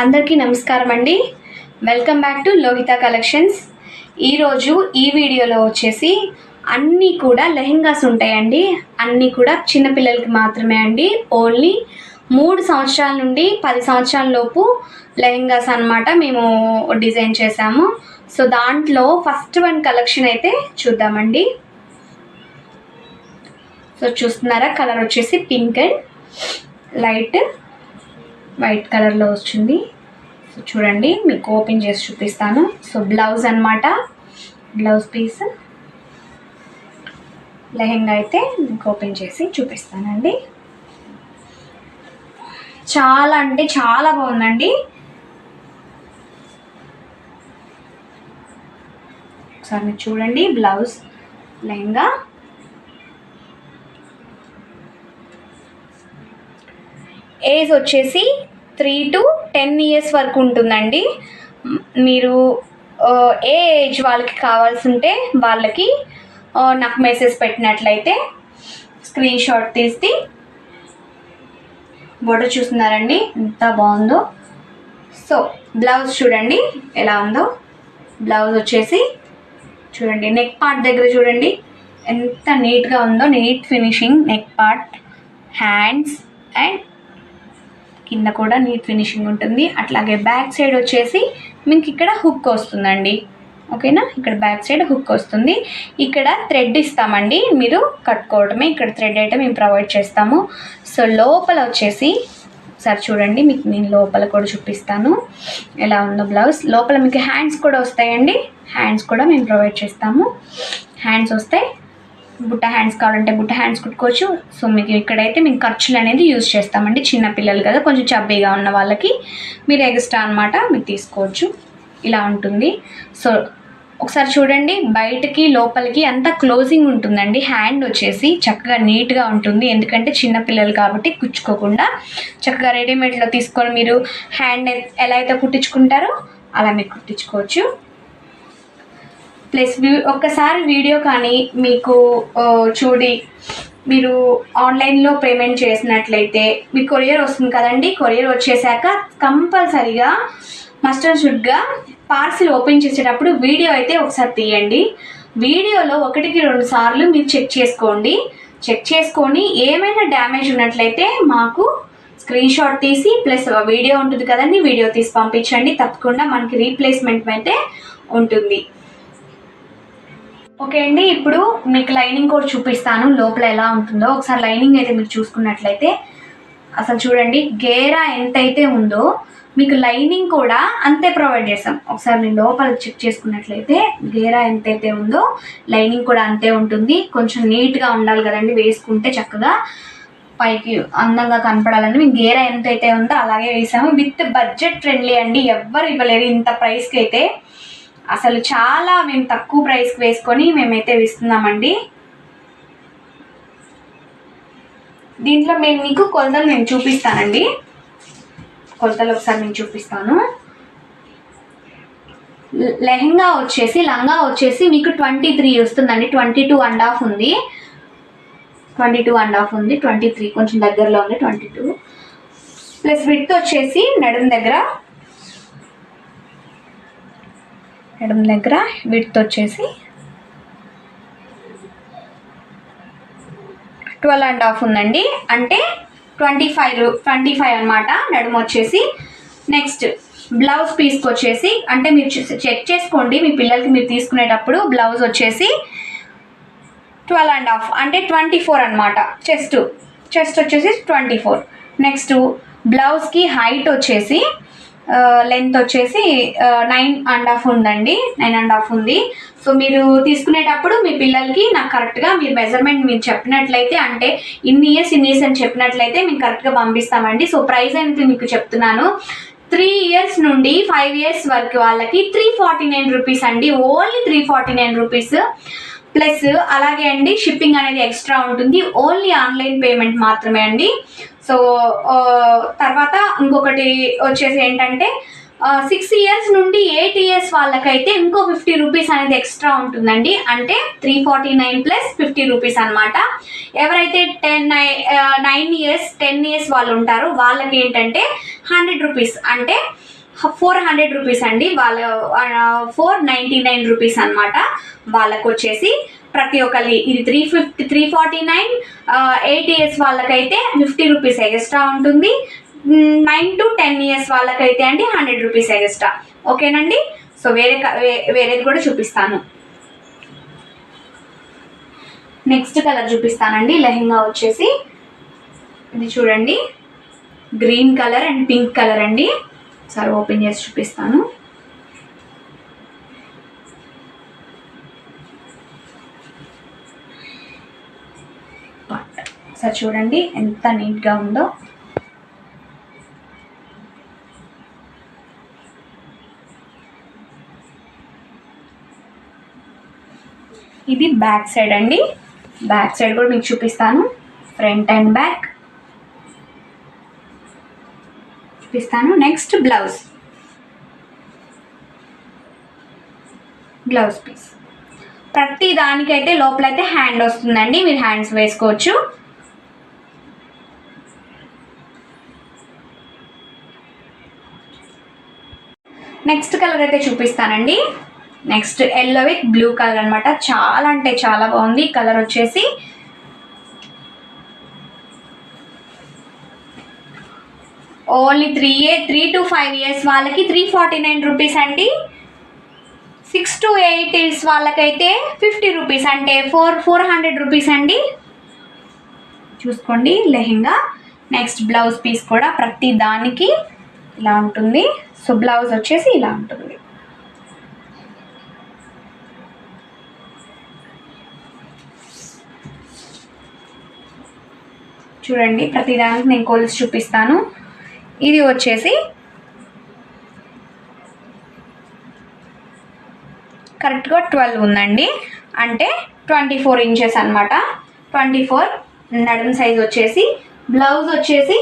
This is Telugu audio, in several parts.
అందరికీ నమస్కారం అండి. Welcome back to Lohitha collections ఈరోజు ఈ వీడియోలో వచ్చేసి అన్నీ కూడా లెహెంగాస్ ఉంటాయండి. అన్నీ కూడా చిన్నపిల్లలకి మాత్రమే అండి. ఓన్లీ మూడు సంవత్సరాల నుండి పది సంవత్సరాల లోపు లెహెంగాస్ అన్నమాట మేము డిజైన్ చేసాము సో దాంట్లో ఫస్ట్ వన్ కలెక్షన్ అయితే చూద్దామండి. సో చూస్తున్నారా? కలర్ వచ్చేసి పింక్ అండ్ లైట్ వైట్ కలర్లో వచ్చింది. సో చూడండి మీకు ఓపెన్ చేసి చూపిస్తాను. సో బ్లౌజ్ అన్నమాట. Blouse piece. లెహెంగా అయితే మీకు ఓపెన్ చేసి చూపిస్తానండి. చాలా అంటే చాలా బాగుందండి. ఒకసారి మీరు చూడండి బ్లౌజ్ లెహంగా. ఏజ్ వచ్చేసి త్రీ టు టెన్ ఇయర్స్ వరకు ఉంటుందండి. మీరు ఏ ఏజ్ వాళ్ళకి కావాల్సి ఉంటే వాళ్ళకి నాకు మెసేజ్ పెట్టినట్లయితే స్క్రీన్ షాట్ తీసి బోర్డర్ చూస్తున్నారండి. ఎంత బాగుందో. సో బ్లౌజ్ చూడండి ఎలా ఉందో. బ్లౌజ్ వచ్చేసి చూడండి నెక్ పార్ట్ దగ్గర చూడండి. ఎంత నీట్గా ఉందో neat finishing neck part hands and కింద కూడా నీట్ ఫినిషింగ్ ఉంటుంది. అట్లాగే బ్యాక్ సైడ్ వచ్చేసి మీకు ఇక్కడ హుక్ వస్తుందండి. ఓకేనా? ఇక్కడ బ్యాక్ సైడ్ హుక్ వస్తుంది. ఇక్కడ థ్రెడ్ ఇస్తామండి. మీరు కట్టుకోవడమే ఇక్కడ థ్రెడ్ అయితే మేము ప్రొవైడ్ చేస్తాము. సో లోపల వచ్చేసి ఒకసారి చూడండి మీకు నేను లోపల కూడా చూపిస్తాను. ఎలా ఉందో బ్లౌజ్ లోపల మీకు హ్యాండ్స్ కూడా వస్తాయండి. హ్యాండ్స్ కూడా మేము ప్రొవైడ్ చేస్తాము. హ్యాండ్స్ వస్తాయి బుట్ట హ్యాండ్స్ కావాలంటే బుట్ట హ్యాండ్స్ కుట్టుకోవచ్చు. సో మీకు ఇక్కడైతే మేము ఖర్చులు అనేది యూజ్ చేస్తామండి. చిన్న పిల్లలు కదా కొంచెం చబ్బీగా ఉన్న వాళ్ళకి. మీరు ఎక్స్ట్రా అనమాట మీరు తీసుకోవచ్చు. ఇలా ఉంటుంది. సో ఒకసారి చూడండి. బయటకి లోపలికి అంతా క్లోజింగ్ ఉంటుందండి. హ్యాండ్ వచ్చేసి చక్కగా నీట్గా ఉంటుంది. ఎందుకంటే చిన్నపిల్లలు కాబట్టి కుచ్చుకోకుండా చక్కగా రెడీమేడ్లో తీసుకొని మీరు హ్యాండ్ ఎలా అయితే కుట్టించుకుంటారో అలా మీరు కుట్టించుకోవచ్చు. ప్లస్ ఒక్కసారి వీడియో కానీ మీకు చూడి మీరు ఆన్లైన్లో పేమెంట్ చేసినట్లయితే మీకు కొరియర్ వస్తుంది కదండి. కొరియర్ వచ్చేసాక కంపల్సరిగా మస్టర్ షుడ్గా పార్సిల్ ఓపెన్ చేసేటప్పుడు వీడియో అయితే ఒకసారి తీయండి. వీడియోలో ఒకటికి రెండు సార్లు మీరు చెక్ చేసుకోండి. చెక్ చేసుకొని ఏమైనా డ్యామేజ్ ఉన్నట్లయితే మాకు స్క్రీన్ షాట్ తీసి ప్లస్ వీడియో ఉంటుంది కదండి వీడియో తీసి పంపించండి. తప్పకుండా మనకి రీప్లేస్మెంట్ అయితే ఉంటుంది. ఓకే అండి ఇప్పుడు మీకు లైనింగ్ కూడా చూపిస్తాను. లోపల ఎలా ఉంటుందో. ఒకసారి లైనింగ్ అయితే మీరు చూసుకున్నట్లయితే. అసలు చూడండి గేరా ఎంతైతే ఉందో మీకు లైనింగ్ కూడా అంతే ప్రొవైడ్ చేస్తాం. ఒకసారి నేను లోపల చెక్ చేసుకున్నట్లయితే గేరా ఎంతైతే ఉందో లైనింగ్ కూడా అంతే ఉంటుంది. కొంచెం నీట్గా ఉండాలి కదండి వేసుకుంటే చక్కగా పైకి అందంగా కనపడాలని మేము గేరా ఎంతైతే ఉందో అలాగే వేసాము. విత్ బడ్జెట్ ఫ్రెండ్లీ అండి ఎవ్వరు ఇవ్వలేరు. ఇంత ప్రైస్కి అయితే అసలు చాలా మేము తక్కువ ప్రైస్కి వేసుకొని మేమైతే ఇస్తున్నామండి దీంట్లో మేము మీకు కొలతలు నేను చూపిస్తానండి. కొలతలు ఒకసారి నేను చూపిస్తాను. లెహంగా వచ్చేసి లంగా వచ్చేసి మీకు ట్వంటీ త్రీ వస్తుందండి. ట్వంటీ టూ అండ్ హాఫ్ ఉంది. ట్వంటీ టూ అండ్ హాఫ్ ఉంది. ట్వంటీ త్రీ కొంచెం దగ్గరలో ఉంది. ట్వంటీ టూ ప్లస్ విత్ వచ్చేసి నడుం దగ్గర ఎడమ దగ్గర విడ్త్ వచ్చేసి ట్వెల్వ్ అండ్ హాఫ్ ఉందండి. అంటే ట్వంటీ ఫైవ్ ట్వంటీ ఫైవ్ అనమాట నడుము వచ్చేసి నెక్స్ట్ బ్లౌజ్ పీస్కి వచ్చేసి అంటే మీరు చెక్ చేసుకోండి మీ పిల్లలకి మీరు తీసుకునేటప్పుడు బ్లౌజ్ వచ్చేసి ట్వెల్వ్ అండ్ హాఫ్ అంటే ట్వంటీ ఫోర్ అనమాట చెస్ట్ చెస్ట్ వచ్చేసి ట్వంటీ ఫోర్. నెక్స్ట్ బ్లౌజ్కి హైట్ వచ్చేసి లెంత్ వచ్చేసి నైన్ అండ్ హాఫ్ ఉందండి. నైన్ అండ్ హాఫ్ ఉంది. సో మీరు తీసుకునేటప్పుడు మీ పిల్లలకి నాకు కరెక్ట్గా మీరు మెజర్మెంట్ మీరు చెప్పినట్లయితే అంటే ఇన్ని ఇయర్స్ ఇన్ని ఇయర్స్ అని చెప్పినట్లయితే మేము కరెక్ట్గా పంపిస్తామండి. సో ప్రైస్ అనేది మీకు చెప్తున్నాను? త్రీ ఇయర్స్ నుండి ఫైవ్ ఇయర్స్ వరకు వాళ్ళకి త్రీ ఫార్టీ నైన్ రూపీస్ అండి. Only three forty nine rupees plus అలాగే అండి షిప్పింగ్ అనేది ఎక్స్ట్రా ఉంటుంది. ఓన్లీ ఆన్లైన్ పేమెంట్ మాత్రమే అండి. సో uh, తర్వాత ఇంకొకటి వచ్చేసి ఏంటంటే uh, సిక్స్ ఇయర్స్ నుండి ఎయిట్ ఇయర్స్ వాళ్ళకైతే ఇంకో ఫిఫ్టీ రూపీస్ అనేది ఎక్స్ట్రా ఉంటుందండి. అంటే three forty nine plus fifty rupees అనమాట ఎవరైతే ten nine years ten years వాళ్ళు ఉంటారో వాళ్ళకి ఏంటంటే హండ్రెడ్ రూపీస్ అంటే ఫోర్ హండ్రెడ్ రూపీస్ అండి. వాళ్ళ uh, four ninety nine rupees అనమాట వాళ్ళకు వచ్చేసి ప్రతి ఒక్కరి ఇది three fifty three forty nine eight years వాళ్ళకైతే ఫిఫ్టీ రూపీస్ ఎక్స్ట్రా ఉంటుంది. నైన్ టు టెన్ ఇయర్స్ వాళ్ళకైతే అండి హండ్రెడ్ రూపీస్ ఎక్స్ట్రా ఓకేనండి? సో వేరే క- వే- వేరేది కూడా చూపిస్తాను. నెక్స్ట్ కలర్ చూపిస్తానండి. లెహెంగా వచ్చేసి ఇది చూడండి. Green colour and pink colour అండి. సార్ ఓపెన్ చేసి చూపిస్తాను. ఒకసారి చూడండి ఎంత నీట్గా ఉందో. ఇది బ్యాక్ సైడ్ అండి. బ్యాక్ సైడ్ కూడా మీకు చూపిస్తాను. Front and back. చూపిస్తాను. Next blouse. Blouse piece. ప్రతి దానికైతే లోపలైతే హ్యాండ్ వస్తుందండి. మీరు హ్యాండ్స్ వేసుకోవచ్చు. నెక్స్ట్ కలర్ అయితే చూపిస్తానండి. Next yellow with blue colour అనమాట చాలా అంటే చాలా బాగుంది. కలర్ వచ్చేసి only three year three to five years వాళ్ళకి త్రీ ఫార్టీ నైన్ రూపీస్ అండి. సిక్స్ టు ఎయిట్ ఇయర్స్ వాళ్ళకైతే ఫిఫ్టీ రూపీస్ అంటే ఫోర్ ఫోర్ హండ్రెడ్ రూపీస్ అండి. చూసుకోండి లెహెంగా. నెక్స్ట్ బ్లౌజ్ పీస్ కూడా ప్రతి దానికి ఇలా ఉంటుంది. సో బ్లౌజ్ వచ్చేసి ఇలా ఉంటుంది. చూడండి ప్రతిదానికి నేను కొలిసి చూపిస్తాను. ఇది వచ్చేసి కరెక్ట్గా ట్వెల్వ్ ఉందండి. అంటే ట్వంటీ ఫోర్ ఇంచెస్ అనమాట ట్వంటీ ఫోర్ నడుము సైజ్ వచ్చేసి బ్లౌజ్ వచ్చేసి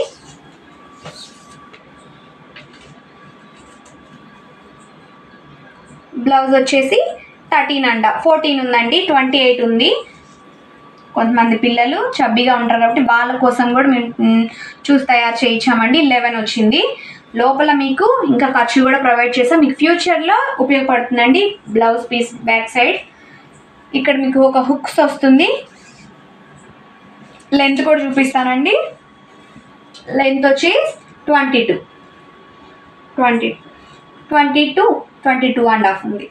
బ్లౌజ్ వచ్చేసి థర్టీన్ అంట. ఫోర్టీన్ ఉందండి ట్వంటీ ఎయిట్ ఉంది. కొంతమంది పిల్లలు చబ్బీగా ఉంటారు కాబట్టి వాళ్ళ కోసం కూడా మేము చూసి తయారు చేయించామండి. లెవెన్ వచ్చింది. లోపల మీకు ఇంకా ఖర్చు కూడా ప్రొవైడ్ చేస్తాం. మీకు ఫ్యూచర్లో ఉపయోగపడుతుందండి బ్లౌజ్ పీస్ బ్యాక్ సైడ్. ఇక్కడ మీకు ఒక హుక్స్ వస్తుంది. లెంత్ కూడా చూపిస్తానండి. లెంత్ వచ్చి twenty two. Twenty twenty two. Twenty two and half ఉంది.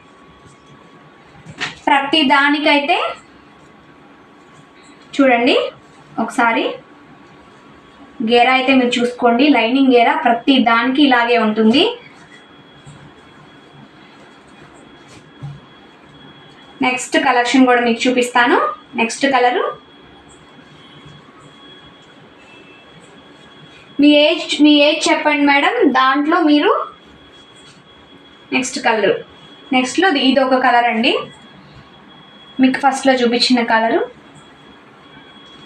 ప్రతి దానికైతే చూడండి ఒకసారి గేరా అయితే మీరు చూసుకోండి. లైనింగ్ గేరా ప్రతి దానికి ఇలాగే ఉంటుంది. నెక్స్ట్ కలెక్షన్ కూడా మీకు చూపిస్తాను. Next colour. మీ ఏజ్ మీ ఏజ్ చెప్పండి మేడం. దాంట్లో మీరు నెక్స్ట్ కలర్. నెక్స్ట్లో ఇది ఒక కలర్ అండి మీకు ఫస్ట్లో చూపించిన కలరు.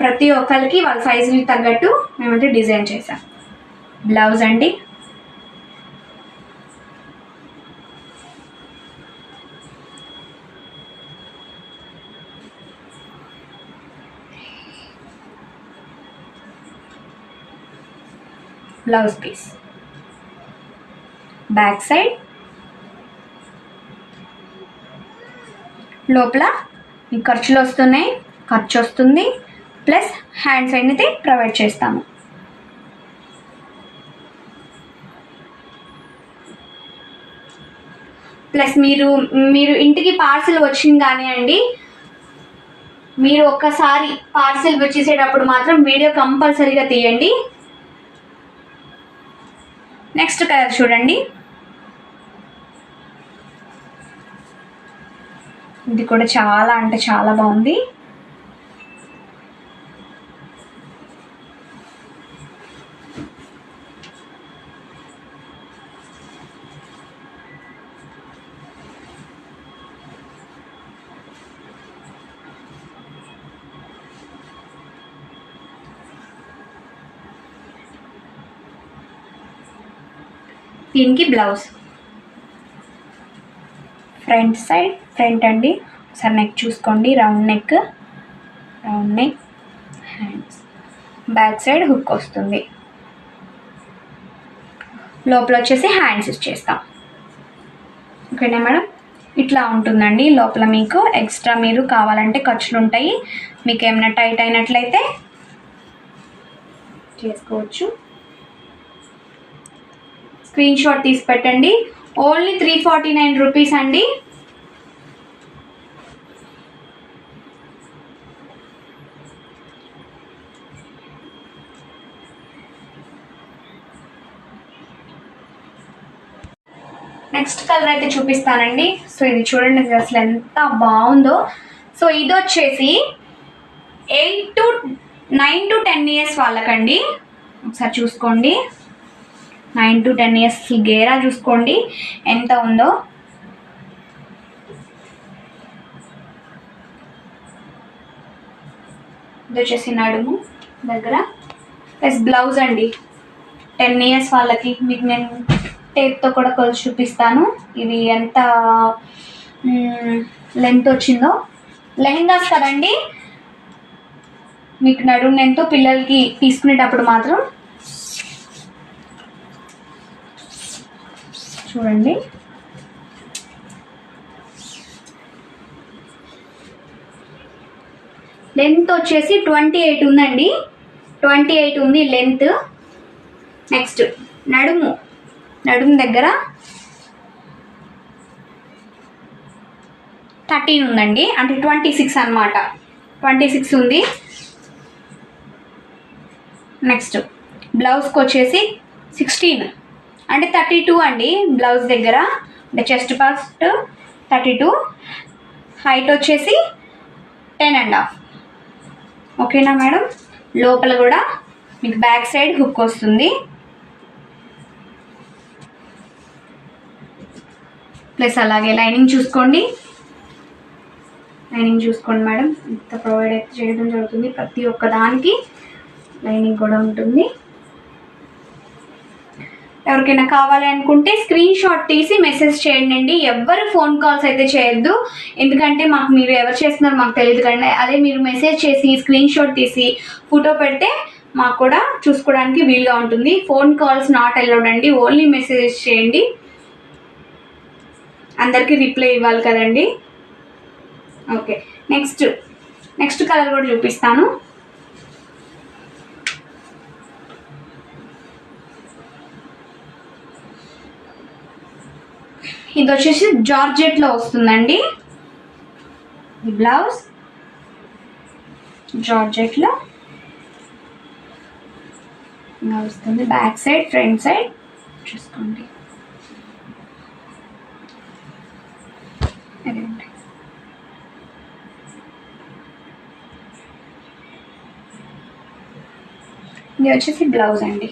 ప్రతి ఒక్కరికి వాళ్ళ సైజుని తగ్గట్టు మేమైతే డిజైన్ చేసాం బ్లౌజ్ అండి. బ్లౌజ్ పీస్ బ్యాక్ సైడ్ లోపల ఖర్చులు వస్తున్నాయి ఖర్చు వస్తుంది ప్లస్ హ్యాండ్ సైడ్ అయితే ప్రొవైడ్ చేస్తాము. ప్లస్ మీరు మీరు ఇంటికి పార్సిల్ వచ్చింది కానీ అండి మీరు ఒక్కసారి పార్సిల్ వచ్చేసేటప్పుడు మాత్రం వీడియో కంపల్సరీగా తీయండి. నెక్స్ట్ కలర్ చూడండి. ఇది కూడా చాలా అంటే చాలా బాగుంది. దీనికి బ్లౌజ్. ఫ్రంట్ సైడ్ ఫ్రంట్ అండి. ఒకసారి నెక్ చూసుకోండి. Round neck round neck hands back side hook వస్తుంది. లోపల వచ్చేసి హ్యాండ్స్ ఇచ్చేస్తాం ఓకేనా మేడం? ఇట్లా ఉంటుందండి. లోపల మీకు ఎక్స్ట్రా మీరు కావాలంటే ఖర్చులు ఉంటాయి. మీకు ఏమైనా టైట్ అయినట్లయితే చేసుకోవచ్చు. స్క్రీన్ షాట్ తీసి పెట్టండి. Only three forty nine rupees అండి. నెక్స్ట్ కలర్ అయితే చూపిస్తానండి. సో ఇది చూడండి అసలు ఎంత బాగుందో. సో ఇది వచ్చేసి eight to nine to ten years వాళ్ళకండి. ఒకసారి చూసుకోండి. నైన్ టు టెన్ ఇయర్స్ గేరా చూసుకోండి. ఎంత ఉందో. ఇది వచ్చేసి నడుము దగ్గర. ప్లస్ బ్లౌజ్ అండి. టెన్ ఇయర్స్ వాళ్ళకి మీకు నేను టేప్తో కూడా కొలిచి చూపిస్తాను. ఇది ఎంత లెంత్ వచ్చిందో. లెహెంగాస్ కదండి. మీకు నడుము ఎంతో పిల్లలకి తీసుకునేటప్పుడు మాత్రం చూడండి. లెంత్ వచ్చేసి ట్వంటీ ఎయిట్ ఉందండి. ట్వంటీ ఎయిట్ ఉంది లెంత్ నెక్స్ట్ నడుము. నడుము దగ్గర థర్టీన్ ఉందండి. అంటే ట్వంటీ సిక్స్ అనమాట ట్వంటీ సిక్స్ ఉంది. నెక్స్ట్ బ్లౌజ్కి వచ్చేసి సిక్స్టీన్ అంటే థర్టీ టూ అండి బ్లౌజ్ దగ్గర. అంటే chest past thirty two height వచ్చేసి టెన్ అండ్ హాఫ్. ఓకేనా మేడం? లోపల కూడా మీకు బ్యాక్ సైడ్ హుక్ వస్తుంది. ప్లస్ అలాగే లైనింగ్ చూసుకోండి. లైనింగ్ చూసుకోండి మేడం. ఇంత ప్రొవైడ్ అయితే చేయడం జరుగుతుంది. ప్రతి ఒక్క దానికి లైనింగ్ కూడా ఉంటుంది. ఎవరికైనా కావాలి అనుకుంటే స్క్రీన్ షాట్ తీసి మెసేజ్ చేయండి అండి ఎవ్వరు ఫోన్ కాల్స్ అయితే చేయొద్దు. ఎందుకంటే మాకు మీరు ఎవరు చేస్తున్నారో మాకు తెలియదు కానీ అదే మీరు మెసేజ్ చేసి స్క్రీన్ షాట్ తీసి ఫోటో పెడితే మాకు కూడా చూసుకోవడానికి వీలుగా ఉంటుంది. ఫోన్ కాల్స్ నాట్ అలౌడ్ అండి. ఓన్లీ మెసేజ్ చేయండి. అందరికీ రిప్లై ఇవ్వాలి కదండి. ఓకే నెక్స్ట్ నెక్స్ట్ కలర్ కూడా చూపిస్తాను. ఇది వచ్చేసి జార్జెట్లో వస్తుందండి. ఈ బ్లౌజ్ జార్జెట్లో వస్తుంది. బ్యాక్ సైడ్ ఫ్రంట్ సైడ్ చూసుకోండి. అదేంటి ఇది వచ్చేసి బ్లౌజ్ అండి.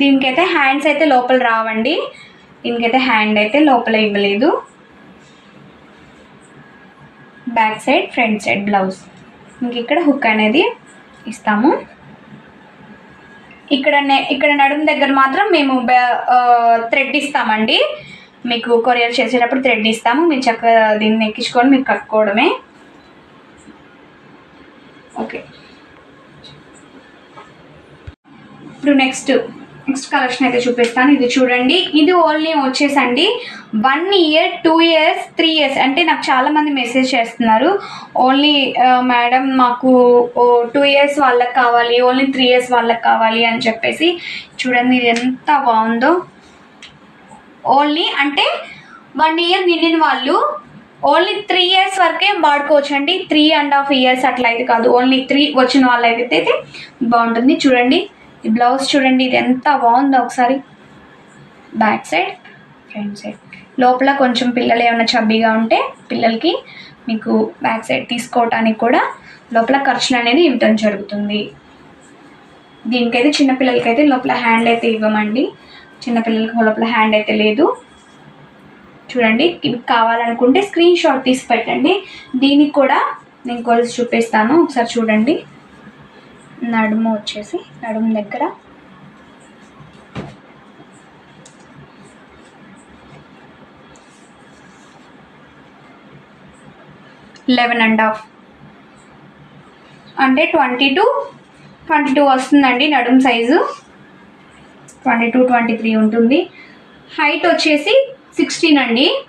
దీనికైతే హ్యాండ్స్ అయితే లోపల రావండి. దీనికైతే హ్యాండ్ అయితే లోపల ఇవ్వలేదు. Back side front side blouse ఇంక ఇక్కడ హుక్ అనేది ఇస్తాము. ఇక్కడ ఇక్కడ నడుము దగ్గర మాత్రం మేము థ్రెడ్ ఇస్తామండి. మీకు కొరియర్ చేసేటప్పుడు థ్రెడ్ ఇస్తాము. మీరు చక్కగా దీన్ని ఎక్కించుకొని మీరు కట్టుకోవడమే. ఓకే ఇప్పుడు నెక్స్ట్ నెక్స్ట్ కలెక్షన్ అయితే చూపిస్తాను. ఇది చూడండి. ఇది ఓన్లీ వచ్చేసండి. One year two years three years అంటే నాకు చాలామంది మెసేజ్ చేస్తున్నారు. ఓన్లీ మేడం మాకు టూ ఇయర్స్ వాళ్ళకి కావాలి. ఓన్లీ త్రీ ఇయర్స్ వాళ్ళకి కావాలి అని చెప్పేసి చూడండి ఇది ఎంత బాగుందో. ఓన్లీ అంటే వన్ ఇయర్ నిండిన వాళ్ళు ఓన్లీ త్రీ ఇయర్స్ వరకే వాడుకోవచ్చు అండి త్రీ అండ్ హాఫ్ ఇయర్స్ అట్లా అయితే కాదు. ఓన్లీ త్రీ వచ్చిన వాళ్ళైతే అయితే బాగుంటుంది. చూడండి. ఈ బ్లౌజ్ చూడండి ఇది ఎంత బాగుందో ఒకసారి. బ్యాక్ సైడ్ ఫ్రంట్ సైడ్ లోపల కొంచెం పిల్లలు ఏమైనా చబ్బీగా ఉంటే పిల్లలకి మీకు బ్యాక్ సైడ్ తీసుకోవటానికి కూడా లోపల ఖర్చులు అనేది ఇవ్వడం జరుగుతుంది. దీనికైతే చిన్నపిల్లలకైతే లోపల హ్యాండ్ అయితే ఇవ్వమండి. చిన్నపిల్లలకి లోపల హ్యాండ్ అయితే లేదు. చూడండి ఇవి కావాలనుకుంటే స్క్రీన్ షాట్ తీసి పెట్టండి. దీనికి కూడా నేను కొలిసి చూపిస్తాను. ఒకసారి చూడండి. నడుము వచ్చేసి నడుము దగ్గర. Eleven and half. అంటే ట్వంటీ టూ ట్వంటీ టూ వస్తుందండి నడుం size. Twenty two twenty three ఉంటుంది. హైట్ వచ్చేసి సిక్స్టీన్ అండి.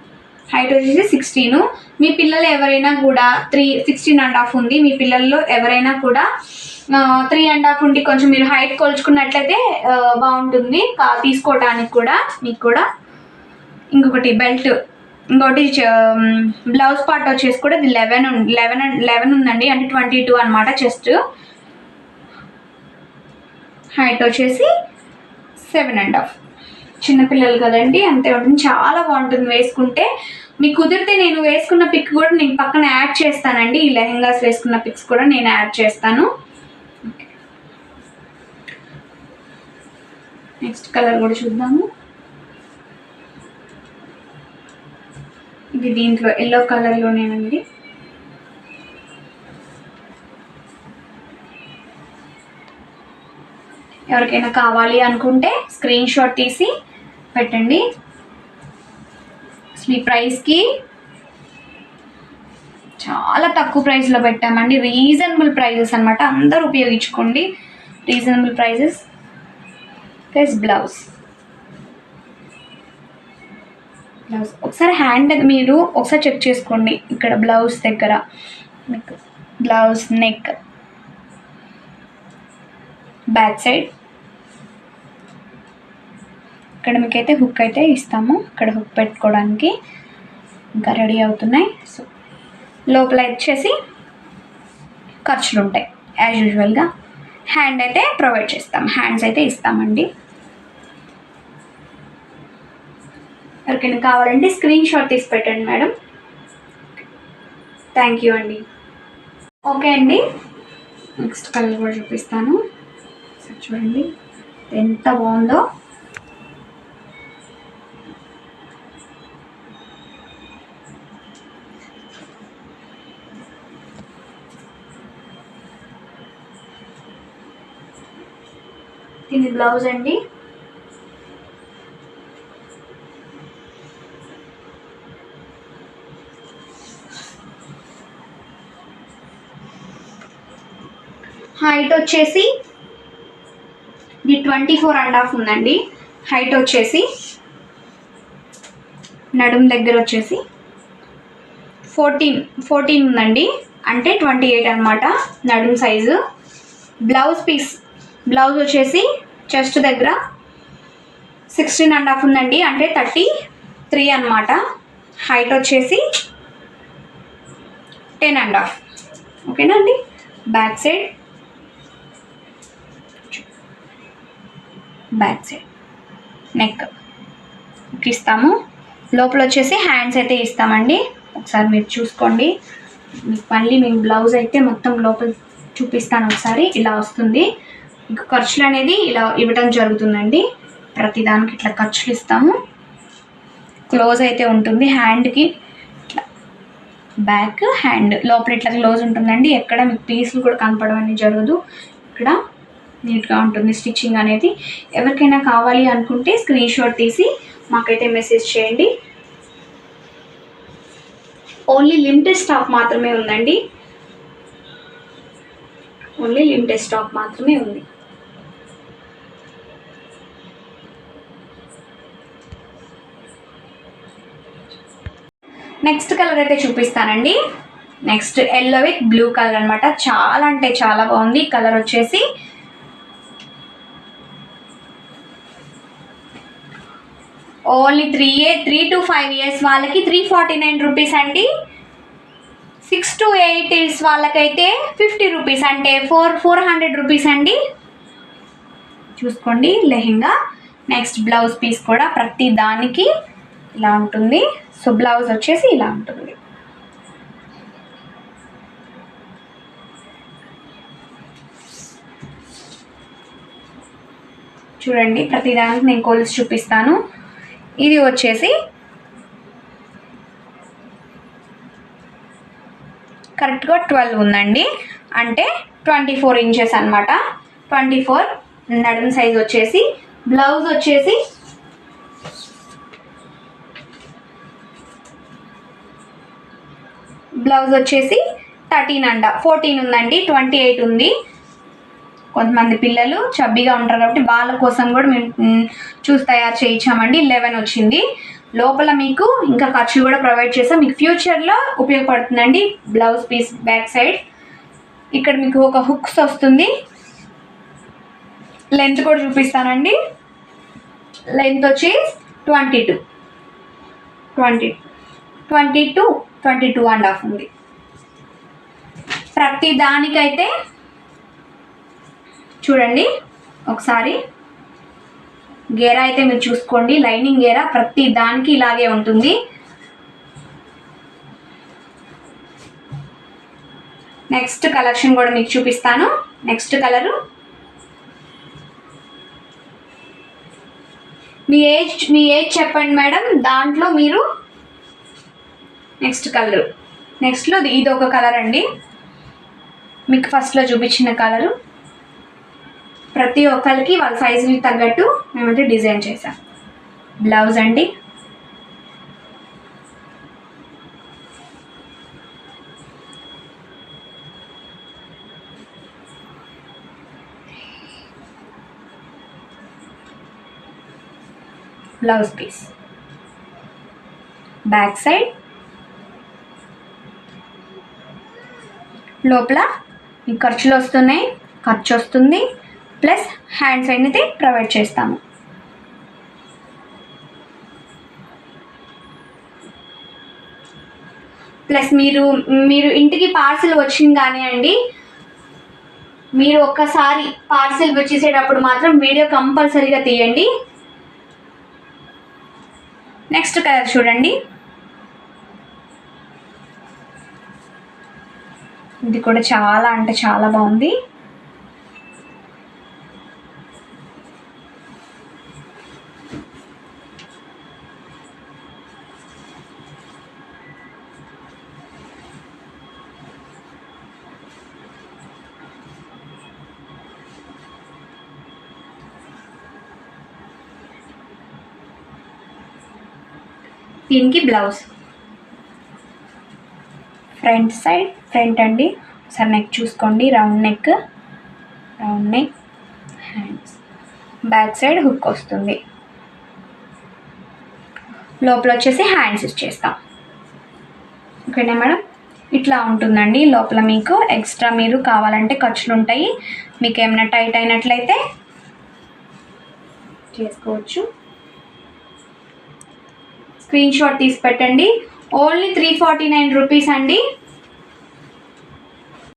హైట్ వచ్చేసి సిక్స్టీను. మీ పిల్లలు ఎవరైనా కూడా త్రీ సిక్స్టీన్ అండ్ హాఫ్ ఉంది. మీ పిల్లల్లో ఎవరైనా కూడా త్రీ అండ్ హాఫ్ ఉండి కొంచెం మీరు హైట్ కొలుచుకున్నట్లయితే బాగుంటుంది. తీసుకోవటానికి కూడా మీకు కూడా. ఇంకొకటి బెల్ట్ ఇంకోటి బ్లౌజ్ పార్ట్ వచ్చేసి కూడా ఇది లెవెన్ లెవెన్ లెవెన్ ఉందండి. అంటే ట్వంటీ టూ అనమాట చెస్ట్. హైట్ వచ్చేసి సెవెన్ అండ్ హాఫ్. చిన్నపిల్లలు కదండి అంతే ఉంటుంది. చాలా బాగుంటుంది వేసుకుంటే. మీకు కుదిరితే నేను వేసుకున్న పిక్ కూడా నేను పక్కన యాడ్ చేస్తానండి. ఈ లెహెంగాస్ వేసుకున్న పిక్స్ కూడా నేను యాడ్ చేస్తాను. నెక్స్ట్ కలర్ కూడా చూద్దాము. ఇది దీంట్లో ఎల్లో కలర్లోనేనండి ఎవరికైనా కావాలి అనుకుంటే స్క్రీన్ షాట్ తీసి పెట్టండి. అసలు ఈ ప్రైస్కి చాలా తక్కువ ప్రైస్లో పెట్టామండి. రీజనబుల్ ప్రైజెస్ అనమాట అందరూ ఉపయోగించుకోండి. Reasonable prices plus blouse. Blouse. ఒకసారి హ్యాండ్ మీరు ఒకసారి చెక్ చేసుకోండి ఇక్కడ బ్లౌజ్ దగ్గర. మీకు బ్లౌజ్ నెక్ బ్యాక్ సైడ్ ఇక్కడ మీకైతే హుక్ అయితే ఇస్తాము. ఇక్కడ హుక్ పెట్టుకోవడానికి ఇంకా రెడీ అవుతున్నాయి. సో లోపల వచ్చేసి ఖర్చులు ఉంటాయి యాజ్ యూజువల్గా హ్యాండ్ అయితే ప్రొవైడ్ చేస్తాం. హ్యాండ్స్ అయితే ఇస్తామండి. ఎవరికైనా కావాలంటే స్క్రీన్ షాట్ తీసి పెట్టండి మేడం. థ్యాంక్ యూ అండి. ఓకే అండి. నెక్స్ట్ కలర్ కూడా చూపిస్తాను. చూడండి. ఎంత బాగుందో. ఇది బ్లౌజ్ అండి. హైట్ వచ్చేసి ఇది ట్వంటీ ఫోర్ అండ్ హాఫ్ ఉందండి. హైట్ వచ్చేసి నడుం దగ్గర వచ్చేసి ఫోర్టీన్ ఫోర్టీన్ ఉందండి. అంటే ట్వంటీ ఎయిట్ అనమాట నడుం సైజు బ్లౌజ్ పీస్ బ్లౌజ్ వచ్చేసి చెస్ట్ దగ్గర సిక్స్టీన్ అండ్ హాఫ్ ఉందండి. అంటే థర్టీ త్రీ అనమాట హైట్ వచ్చేసి టెన్ అండ్ హాఫ్. ఓకేనా అండి? Back side back side neck ఇస్తాము. లోపల వచ్చేసి హ్యాండ్స్ అయితే ఇస్తామండి. ఒకసారి మీరు చూసుకోండి. మీకు మళ్ళీ మేము బ్లౌజ్ అయితే మొత్తం లోపల చూపిస్తాను ఒకసారి. ఇలా వస్తుంది. ఇంకా ఖర్చులు అనేది ఇలా ఇవ్వడం జరుగుతుందండి. ప్రతిదానికి ఇట్లా ఖర్చులు ఇస్తాము. క్లోజ్ అయితే ఉంటుంది. హ్యాండ్కి ఇట్లా బ్యాక్ హ్యాండ్ లోపల ఇట్లా క్లోజ్ ఉంటుందండి. ఎక్కడ మీకు పీసులు కూడా కనపడడం అనేది జరగదు. ఇక్కడ నీట్గా ఉంటుంది స్టిచ్చింగ్ అనేది. ఎవరికైనా కావాలి అనుకుంటే స్క్రీన్ షాట్ తీసి మాకైతే మెసేజ్ చేయండి. ఓన్లీ లిమిటెడ్ స్టాక్ మాత్రమే ఉందండి. ఓన్లీ లిమిటెడ్ స్టాక్ మాత్రమే ఉంది. నెక్స్ట్ కలర్ అయితే చూపిస్తానండి. Next yellow with blue colour అనమాట చాలా అంటే చాలా బాగుంది. కలర్ వచ్చేసి ఓన్లీ త్రీ ఏ త్రీ టు ఫైవ్ ఇయర్స్ వాళ్ళకి త్రీ ఫార్టీ నైన్ రూపీస్ అండి. సిక్స్ టు ఎయిట్ ఇయర్స్ వాళ్ళకైతే ఫిఫ్టీ రూపీస్ అంటే ఫోర్ ఫోర్ హండ్రెడ్ రూపీస్ అండి. చూసుకోండి లెహెంగా. నెక్స్ట్ బ్లౌజ్ పీస్ కూడా ప్రతి దానికి ఇలా ఉంటుంది. సో బ్లౌజ్ వచ్చేసి ఇలా ఉంటుంది. చూడండి ప్రతిదానికి నేను కొలిసి చూపిస్తాను. ఇది వచ్చేసి కరెక్ట్గా ట్వెల్వ్ ఉందండి. అంటే ట్వంటీ ఫోర్ ఇంచెస్ అనమాట ట్వంటీ ఫోర్ నడుం సైజ్ వచ్చేసి బ్లౌజ్ వచ్చేసి బ్లౌజ్ వచ్చేసి థర్టీన్ అండ ఫోర్టీన్ ఉందండి ట్వంటీ ఎయిట్ ఉంది. కొంతమంది పిల్లలు చబ్బీగా ఉంటారు కాబట్టి వాళ్ళ కోసం కూడా మేము చూసి తయారు చేయించామండి. లెవెన్ వచ్చింది. లోపల మీకు ఇంకా ఖర్చు కూడా ప్రొవైడ్ చేస్తాం. మీకు ఫ్యూచర్లో ఉపయోగపడుతుందండి బ్లౌజ్ పీస్ బ్యాక్ సైడ్. ఇక్కడ మీకు ఒక హుక్స్ వస్తుంది. లెంత్ కూడా చూపిస్తానండి. లెంత్ వచ్చి twenty two. Twenty twenty two. Twenty two and half ఉంది. ప్రతి దానికైతే చూడండి ఒకసారి గేరా అయితే మీరు చూసుకోండి. లైనింగ్ గేరా ప్రతి దానికి ఇలాగే ఉంటుంది. నెక్స్ట్ కలెక్షన్ కూడా మీకు చూపిస్తాను. Next colour. మీ ఏజ్ మీ ఏజ్ చెప్పండి మేడం. దాంట్లో మీరు నెక్స్ట్ కలర్. నెక్స్ట్లో ఇది ఒక కలర్ అండి మీకు ఫస్ట్లో చూపించిన కలరు. ప్రతి ఒక్కరికి వాళ్ళ సైజుని తగ్గట్టు మేమైతే డిజైన్ చేసాం బ్లౌజ్ అండి. Blouse piece. బ్యాక్ సైడ్ లోపల ఖర్చులు వస్తున్నాయి ఖర్చు వస్తుంది ప్లస్ హ్యాండ్ సైడ్ అయితే ప్రొవైడ్ చేస్తాము. ప్లస్ మీరు మీరు ఇంటికి పార్సిల్ వచ్చింది కానీ అండి మీరు ఒక్కసారి పార్సిల్ వచ్చేసేటప్పుడు మాత్రం వీడియో కంపల్సరీగా తీయండి. నెక్స్ట్ కలర్ చూడండి. ఇది కూడా చాలా అంటే చాలా బాగుంది. దీనికి బ్లౌజ్. ఫ్రంట్ సైడ్ ఫ్రంట్ అండి. ఒకసారి నెక్ చూసుకోండి. Round neck round neck hands back side hook వస్తుంది. లోపల వచ్చేసి హ్యాండ్స్ ఇచ్చేస్తాం ఓకేనా మేడం? ఇట్లా ఉంటుందండి. లోపల మీకు ఎక్స్ట్రా మీరు కావాలంటే ఖర్చులు ఉంటాయి. మీకు ఏమైనా టైట్ అయినట్లయితే చేసుకోవచ్చు. స్క్రీన్ షాట్ తీసి పెట్టండి. Only three forty nine rupees అండి.